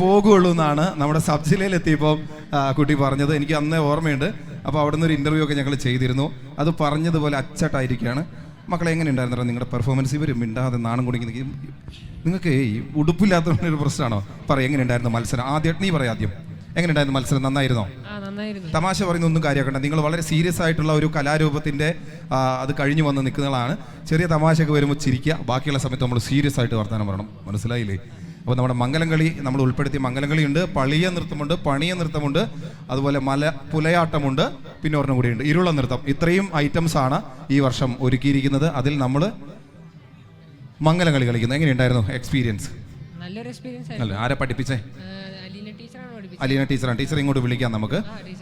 പോകുള്ളൂ എന്നാണ് നമ്മുടെ സബ് ജില്ലയിൽ എത്തിയപ്പോൾ കുട്ടി പറഞ്ഞത്. എനിക്ക് അന്നേ ഓർമ്മയുണ്ട്. അപ്പോൾ അവിടെ നിന്ന് ഒരു ഇന്റർവ്യൂ ഒക്കെ ഞങ്ങൾ ചെയ്തിരുന്നു. അത് പറഞ്ഞതുപോലെ അച്ചട്ടായിരിക്കുകയാണ്. മക്കളെ എങ്ങനെ ഉണ്ടായിരുന്നോ നിങ്ങളുടെ പെർഫോമൻസ് ഇവർ മിണ്ടാതെ നാണം കുടിക്കുന്ന നിങ്ങൾക്ക് ഈ ഉടുപ്പില്ലാത്ത ഒരു പ്രശ്നമാണോ? പറയാം എങ്ങനെ ഉണ്ടായിരുന്നു മത്സരം? ആദ്യം നീ പറയാം ആദ്യം. എങ്ങനെ ഉണ്ടായിരുന്നു മത്സരം? നന്നായിരുന്നു? തമാശ പറയുന്ന ഒന്നും കാര്യമാക്കണ്ട. നിങ്ങൾ വളരെ സീരിയസ് ആയിട്ടുള്ള ഒരു കലാരൂപത്തിന്റെ അത് കഴിഞ്ഞു വന്ന് നിൽക്കുന്നതാണ് ചെറിയ തമാശയൊക്കെ വരുമ്പോൾ ചിരിക്കുക. ബാക്കിയുള്ള സമയത്ത് നമ്മൾ സീരിയസ് ആയിട്ട് വർത്തമാനം പറയണം. മനസ്സിലായില്ലേ? അപ്പോൾ നമ്മുടെ മംഗലം കളി നമ്മൾ ഉൾപ്പെടുത്തിയ മംഗലം കളിയുണ്ട് പളിയ നൃത്തമുണ്ട് പണിയ നൃത്തമുണ്ട് അതുപോലെ മല പുലയാട്ടമുണ്ട് പിന്നെ ഒരെണ്ണം കൂടിയുണ്ട്. ഇരുള നൃത്തം. ഇത്രയും ഐറ്റംസ് ആണ് ഈ വർഷം ഒരുക്കിയിരിക്കുന്നത്. അതിൽ നമ്മൾ മംഗലം കളി കളിക്കുന്നത് എങ്ങനെയുണ്ടായിരുന്നു എക്സ്പീരിയൻസ് നല്ലൊരു എക്സ്പീരിയൻസ് അല്ല ആരെ പഠിപ്പിച്ചേ? അലീന ടീച്ചറാണ് ടീച്ചർ ഇങ്ങോട്ട് വിളിക്കാം നമുക്ക്.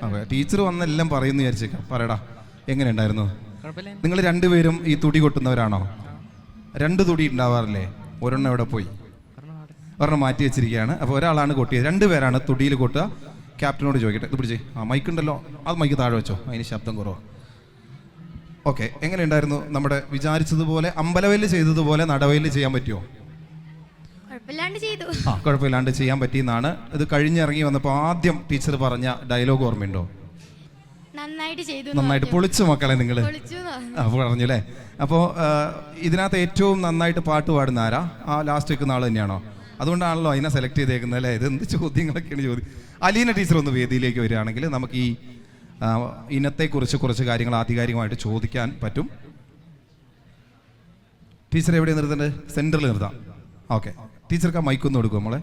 അതെ ടീച്ചർ വന്നെല്ലാം പറയുന്നു വിചാരിച്ചേക്കാം. പറയടാ എങ്ങനെയുണ്ടായിരുന്നു? നിങ്ങൾ രണ്ടുപേരും ഈ തുടി കൊട്ടുന്നവരാണോ? രണ്ട് തുടി ഉണ്ടാവാറില്ലേ? ഒരെണ്ണം എവിടെ പോയി? ഒരെണ്ണം മാറ്റി വെച്ചിരിക്കുകയാണ്. അപ്പോൾ ഒരാളാണ് കൊട്ടിയത്. രണ്ട് പേരാണ് തുടിയിൽ കൊട്ടുക. ക്യാപ്റ്റനോട് ചോദിക്കട്ടെ. ഇത് പിടിച്ചേ. ആ മൈക്ക് ഉണ്ടല്ലോ. അത് മൈക്ക് താഴെ വെച്ചോ. അതിന് ശബ്ദം കുറവ്? ഓക്കെ. എങ്ങനെയുണ്ടായിരുന്നു നമ്മുടെ വിചാരിച്ചതുപോലെ അമ്പലവയിൽ ചെയ്തതുപോലെ നടവയിൽ ചെയ്യാൻ പറ്റുമോ ആ കുഴപ്പമില്ലാണ്ട് ചെയ്യാൻ പറ്റിയെന്നാണ്. ഇത് കഴിഞ്ഞിറങ്ങി വന്നപ്പോൾ ആദ്യം ടീച്ചർ പറഞ്ഞ ഡയലോഗ് ഓർമ്മയുണ്ടോ? നന്നായിട്ട് ചെയ്തു നന്നായിട്ട് പൊളിച്ചു മക്കളെ നിങ്ങൾ പറഞ്ഞു. അല്ലേ? അപ്പോൾ ഇതിനകത്ത് ഏറ്റവും നന്നായിട്ട് പാട്ട് പാടുന്ന ആരാ? ആ ലാസ്റ്റ് വെക്കുന്ന ആൾ തന്നെയാണോ? അതുകൊണ്ടാണല്ലോ അതിനെ സെലക്ട് ചെയ്തേക്കുന്നത് അല്ലേ? ഇത് എന്ത് ചോദ്യങ്ങളൊക്കെയാണ് ചോദ്യം അലീന ടീച്ചർ ഒന്ന് വേദിയിലേക്ക് വരികയാണെങ്കിൽ നമുക്ക് ഈ ഇനത്തെക്കുറിച്ച് കുറച്ച് കാര്യങ്ങൾ ആധികാരികമായിട്ട് ചോദിക്കാൻ പറ്റും. ടീച്ചർ എവിടെ നിർത്തേണ്ടത് സെന്ററിൽ നിർത്താം. ഓക്കെ ടീച്ചർക്ക് ആ മൈക്കൊന്ന് കൊടുക്കും നമ്മളെ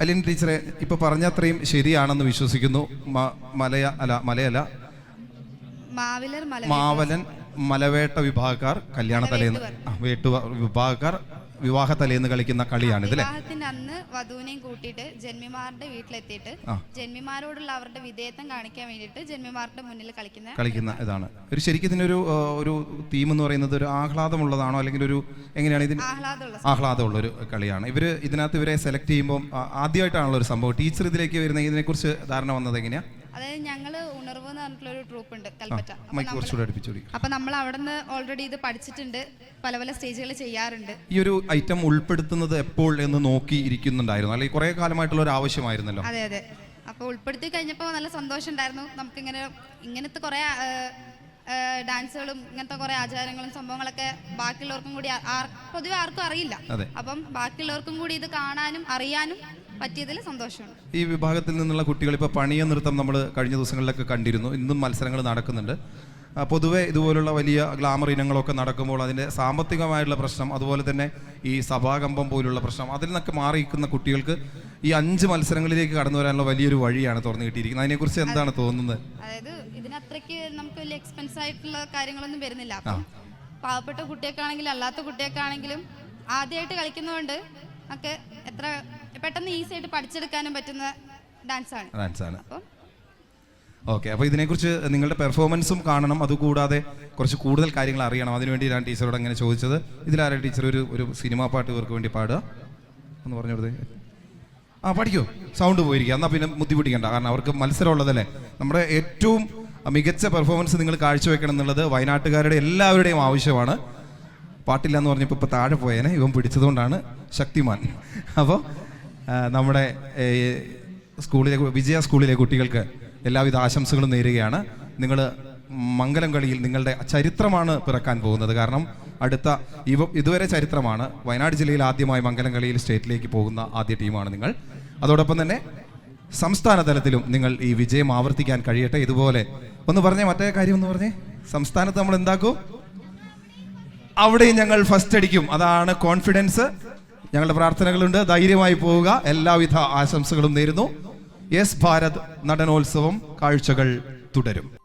അലീന ടീച്ചറെ ഇപ്പം പറഞ്ഞ അത്രയും ശരിയാണെന്ന് വിശ്വസിക്കുന്നു. മലയ അല്ല മലയല്ല. മാവലൻ മലവേട്ട വിഭാഗക്കാർ കല്യാണ തലേന്ന് ആ, വേട്ടു വിഭാഗക്കാർ. വിവാഹ തലേന്ന് കളിക്കുന്ന കളിയാണ് ഇതിലെ വിവാഹത്തിന്റെ അന്ന് വധുവിനെയും കൂട്ടിയിട്ട് ജന്മിമാരുടെ വീട്ടിലെത്തിയിട്ട്. ജന്മിമാരോടുള്ള അവരുടെ വിധേയത്വം കാണിക്കാൻ വേണ്ടിയിട്ട് ജന്മിമാരുടെ മുന്നിൽ കളിക്കുന്ന കളിക്കുന്ന ഇതാണ്. ഒരു ശരിക്കും ഇതിനൊരു ഒരു തീം എന്ന് പറയുന്നത് ഒരു ആഹ്ലാദമുള്ളതാണോ അല്ലെങ്കിൽ ഒരു എങ്ങനെയാണ് ഇതിന് ആഹ്ലാദമുള്ള ഒരു കളിയാണ്. ഇവർ ഇതിനകത്ത് ഇവരെ സെലക്ട് ചെയ്യുമ്പോൾ ആദ്യമായിട്ടാണല്ലോ ഒരു സംഭവം. ടീച്ചർ ഇതിലേക്ക് വരുന്ന ഇതിനെക്കുറിച്ച് ധാരണ വന്നത് എങ്ങനെയാ? അതായത് ഞങ്ങൾ ഉണർവ് എന്ന് പറഞ്ഞിട്ടുള്ള ഒരു ട്രൂപ്പ് ഉണ്ട് കൽപ്പറ്റ. അപ്പൊ മൈക്ക് നമ്മൾ കുറച്ചുകൂടെ അടുപ്പിച്ചോടി അപ്പൊ നമ്മൾ അവിടെ നിന്ന് ഓൾറെഡി ഇത് പഠിച്ചിട്ടുണ്ട് പല പല സ്റ്റേജുകൾ ചെയ്യാറുണ്ട്. ഈ ഒരു ഐറ്റം ഉൾപ്പെടുത്തുന്നത് എപ്പോൾ എന്ന് നോക്കി ഇരിക്കുന്നുണ്ടായിരുന്നു? അല്ലെങ്കിൽ കുറെ കാലമായിട്ടുള്ള ഒരു ആവശ്യമായിരുന്നല്ലോ? അതെ അതെ. അപ്പോൾ ഉൾപ്പെടുത്തി കഴിഞ്ഞപ്പോൾ നല്ല സന്തോഷം ഉണ്ടായിരുന്നു. നമുക്കിങ്ങനെ ഇങ്ങനത്തെ കുറേ ഡാൻസുകളും ഇങ്ങനത്തെ കുറെ ആചാരങ്ങളും സംഭവങ്ങളൊക്കെ ബാക്കിയുള്ളവർക്കും കൂടി പൊതുവെ ആർക്കും അറിയില്ല. അപ്പം ബാക്കിയുള്ളവർക്കും കൂടി ഇത് കാണാനും അറിയാനും പറ്റിയതിൽ സന്തോഷമുണ്ട്. ഈ വിഭാഗത്തിൽ നിന്നുള്ള കുട്ടികൾ ഇപ്പോൾ പണിയ നൃത്തം നമ്മൾ കഴിഞ്ഞ ദിവസങ്ങളിലൊക്കെ കണ്ടിരുന്നു. ഇന്നും മത്സരങ്ങൾ നടക്കുന്നുണ്ട്. പൊതുവേ ഇതുപോലുള്ള വലിയ ഗ്ലാമർ ഇനങ്ങളൊക്കെ നടക്കുമ്പോൾ അതിന്റെ സാമ്പത്തികമായിട്ടുള്ള പ്രശ്നം അതുപോലെ തന്നെ ഈ സഭാകമ്പം പോലുള്ള പ്രശ്നം അതിൽ നിന്നൊക്കെ മാറി നിൽക്കുന്ന കുട്ടികൾക്ക് ഈ അഞ്ച് മത്സരങ്ങളിലേക്ക് കടന്നു വരാനുള്ള വലിയൊരു വഴിയാണ് തുറന്നു കിട്ടിയിരിക്കുന്നത്. അതിനെക്കുറിച്ച് എന്താണ് തോന്നുന്നത്? അതായത് ഇതിനത്രയ്ക്ക് നമുക്ക് വലിയ എക്സ്പെൻസ് ആയിട്ടുള്ള കാര്യങ്ങളൊന്നും വരുന്നില്ല. പാവപ്പെട്ട കുട്ടിയൊക്കെ ആണെങ്കിലും അല്ലാത്ത കുട്ടിയൊക്കെ ആണെങ്കിലും ആദ്യമായിട്ട് കളിക്കുന്നതുകൊണ്ട് ഒക്കെ എത്ര പെട്ടെന്ന് ഈസി ആയിട്ട് പഠിച്ചെടുക്കാനും പറ്റുന്ന ഡാൻസാണ്. ഡാൻസാണ്. അപ്പം ഓക്കെ അപ്പോൾ ഇതിനെക്കുറിച്ച് നിങ്ങളുടെ പെർഫോമൻസും കാണണം. അതുകൂടാതെ കുറച്ച് കൂടുതൽ കാര്യങ്ങൾ അറിയണം. അതിനുവേണ്ടി ഞാൻ ടീച്ചറോട് അങ്ങനെ ചോദിച്ചത്. ഇതിലാരാ ടീച്ചർ ഒരു ഒരു സിനിമാ പാട്ട് ഇവർക്ക് വേണ്ടി പാടുക? എന്ന് പറഞ്ഞു കൊടുത്തേ. ആ പഠിക്കൂ. സൗണ്ട് പോയിരിക്കുക. എന്നാൽ പിന്നെ ബുദ്ധിമുട്ടിക്കണ്ട കാരണം അവർക്ക് മത്സരം ഉള്ളതല്ലേ നമ്മുടെ ഏറ്റവും മികച്ച പെർഫോമൻസ് നിങ്ങൾ കാഴ്ചവെക്കണം എന്നുള്ളത് വയനാട്ടുകാരുടെ എല്ലാവരുടെയും ആവശ്യമാണ്. പാട്ടില്ല എന്ന് പറഞ്ഞപ്പോൾ ഇപ്പോൾ താഴെ പോയേനെ. ഇവൻ പിടിച്ചതുകൊണ്ടാണ് ശക്തിമാൻ. അപ്പോൾ നമ്മുടെ സ്കൂളിലെ വിജയ സ്കൂളിലെ കുട്ടികൾക്ക് എല്ലാവിധ ആശംസകളും നേരുകയാണ്. നിങ്ങൾ മംഗലം കളിയിൽ നിങ്ങളുടെ ചരിത്രമാണ് പിറക്കാൻ പോകുന്നത്. കാരണം അടുത്ത ഇവ ഇതുവരെ ചരിത്രമാണ്. വയനാട് ജില്ലയിൽ ആദ്യമായി മംഗലം കളിയിൽ സ്റ്റേറ്റിലേക്ക് പോകുന്ന ആദ്യ ടീമാണ് നിങ്ങൾ. അതോടൊപ്പം തന്നെ സംസ്ഥാന തലത്തിലും നിങ്ങൾ ഈ വിജയം ആവർത്തിക്കാൻ കഴിയട്ടെ. ഇതുപോലെ ഒന്ന് പറഞ്ഞേ മറ്റേ കാര്യം ഒന്ന് പറഞ്ഞേ. സംസ്ഥാനത്ത് നമ്മൾ എന്താക്കും? അവിടെയും ഞങ്ങൾ ഫസ്റ്റ് അടിക്കും. അതാണ് കോൺഫിഡൻസ് ഞങ്ങളുടെ പ്രാർത്ഥനകളുണ്ട്. ധൈര്യമായി പോവുക. എല്ലാവിധ ആശംസകളും നേരുന്നു. യെസ് ഭാരത് നടനോത്സവം കാഴ്ചകൾ തുടരും.